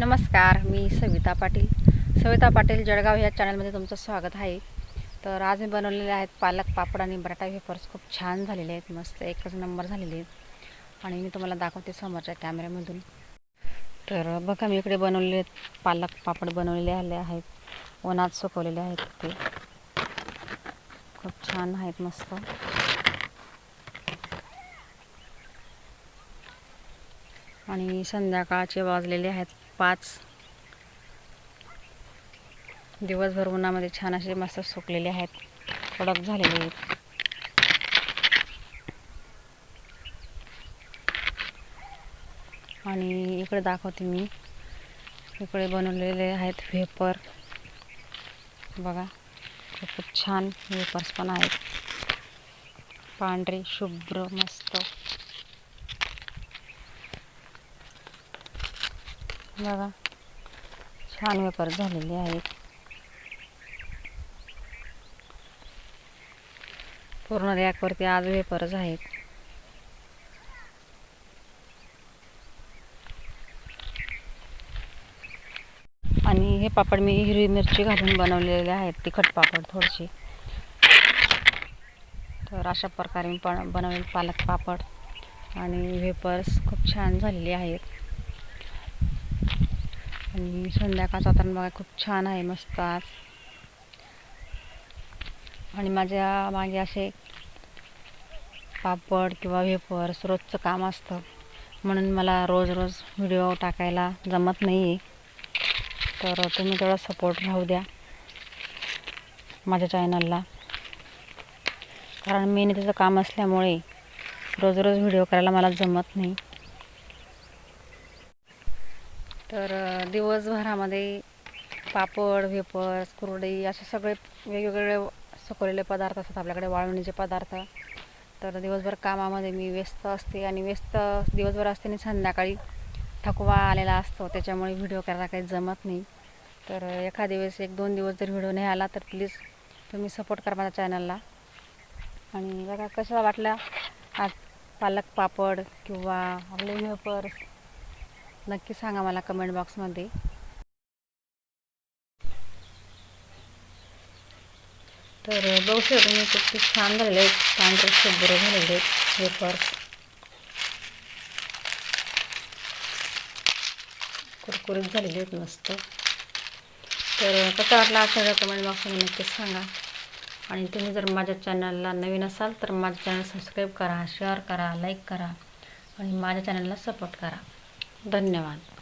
नमस्कार मी सविता पाटील. सविता पाटील जळगाव या चॅनलमध्ये तुमचं स्वागत आहे. तर आज मी बनवलेले आहेत पालक पापड आणि बटाटा वेफर्स. खूप छान झालेले आहेत मस्त एकच नंबर झालेले आहेत. आणि मी तुम्हाला दाखवते समोरच्या कॅमेऱ्यामधून. तर बघा मी इकडे बनवलेले आहेत पालक पापड बनवलेले आले आहेत. उन्हात सुकवलेले आहेत ते. खूप छान आहेत मस्त. आणि संध्याकाळचे वाजलेले आहेत पाच. दिवसभर उन्हामध्ये छान असे मस्त सुकलेले आहेत. कडक झालेले आहेत. आणि इकडे दाखवते मी. इकडे बनवलेले आहेत व्हेपर बघा खूप छान वेपर्स पण आहेत. पांढरे शुभ्र मस्त. बघा. छान व्यापार झालेले आहेत. पूर्ण रॅकवरती आज वेपरच आहेत. आणि हे पापड मी हिरवी मिरची घालून बनवलेले आहेत. तिखट पापड थोडीशी तर अशा प्रकारे मी पण बनवलेले पालक पापड. आणि वेपर्स खूप छान झालेले आहेत. आणि संध्याकाळचं वातावरण बघा खूप छान आहे मस्त आज. आणि माझ्या मागे असे पापड किंवा वेफर्स रोजचं काम असतं. म्हणून मला रोज रोज व्हिडिओ टाकायला जमत नाही आहे तर तुम्ही थोडा सपोर्ट राहू द्या माझ्या चॅनलला कारण मेहनतीचं काम असल्यामुळे रोज रोज व्हिडिओ करायला मला जमत नाही. तर दिवसभरामध्ये पापड वेपर कुरडई असे सगळे वेगवेगळे सुकवलेले पदार्थ असतात आपल्याकडे वाळवणीचे पदार्थ. तर दिवसभर कामामध्ये मी व्यस्त असते आणि व्यस्त दिवसभर असते आणि संध्याकाळी थकवा आलेला असतो त्याच्यामुळे व्हिडिओ करायला काही जमत नाही. तर एखाद्या वेळेस एक दोन दिवस जर व्हिडिओ नाही आला तर प्लीज तुम्ही सपोर्ट करा माझ्या चॅनलला. आणि बघा कशा वाटला आज पालक पापड किंवा आपले वेपर्स नक्की सांगा मला कमेंट बॉक्समध्ये तर बघू शकतो तुम्ही खूप छान झालेले आहेत. पांढरे शुभ्र झालेले आहेत. वेपर्स कुरकुरीत झालेले आहेत मस्त. तर कसं वाटलं आजच्या कमेंट बॉक्समध्ये नक्कीच सांगा. आणि तुम्ही जर माझ्या चॅनलला नवीन असाल तर माझं चॅनल सबस्क्राईब करा शेअर करा लाईक करा. आणि माझ्या चॅनलला सपोर्ट करा. धन्यवाद.